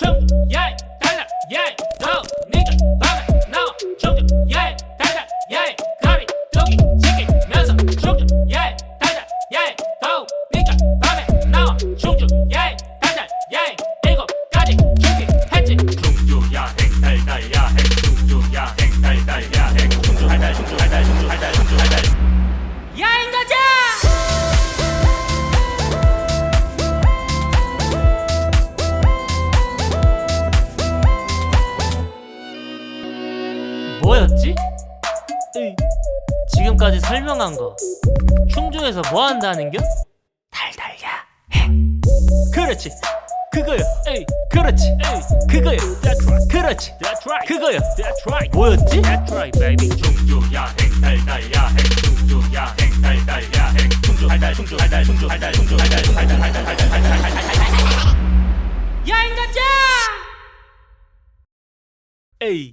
trông yeah tay là yeah go nigga ba mẹ no trông yeah tay là yeah curry dogi chicken nasa trông yeah tay là yeah, go nigga ba mẹ no trông yeah tay là yeah, ego gaji chicken hatchet trông yeah, hang tay tay yeah, hang. Trông yeah, hang tay tay yeah, hang. Trông hai tay trông hai tay trông 뭐였지? 에이, 지금까지 설명한 거 충주에서 뭐 한다는 겨? 달달야 행 그렇지 그거요 에이 그렇지 에이 그거요 That's right 그렇지 That's right 그거요 That's right 뭐였지? That's right baby 충주 야행 달달 야행 충주 야행 달달 야행 충주 달달 충주 달달 충주 달달 충주 달달 달달 달달 달달 달달 달달 달달 야인 가자 에이